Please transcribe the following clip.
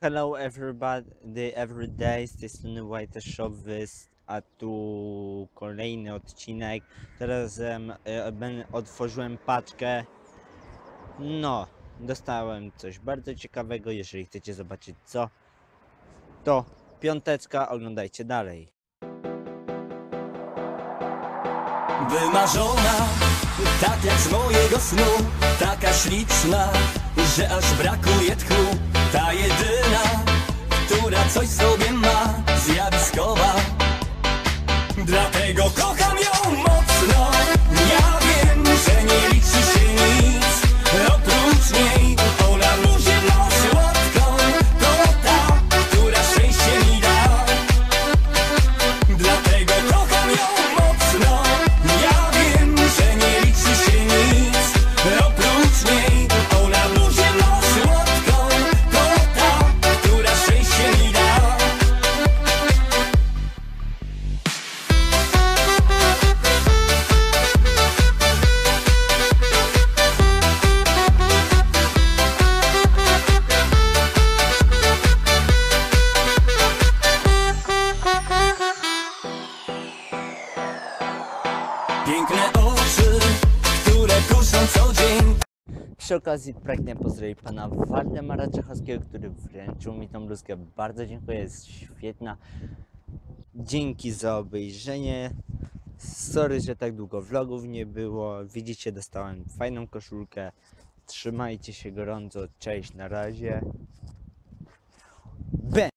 Hello everybody, everyday, z tej strony White Shop Wys, a tu kolejny odcinek. Teraz ben- otworzyłem paczkę. No, dostałem coś bardzo ciekawego. Jeżeli chcecie zobaczyć co, to piąteczka, oglądajcie dalej. Wymarzona, tak jak z mojego snu Taka śliczna, że aż brakuje tchu Ta jedyna, która coś sobie ma Zjawiskowa. Dlatego kocham Piękne oczy, które kuszą co dzień Przy okazji pragnę pozdrowić pana Waldemara Czechowskiego, który wręczył mi tą bluzkę. Bardzo dziękuję, jest świetna. Dzięki za obejrzenie. Sorry, że tak długo vlogów nie było. Widzicie, dostałem fajną koszulkę. Trzymajcie się gorąco. Cześć, na razie.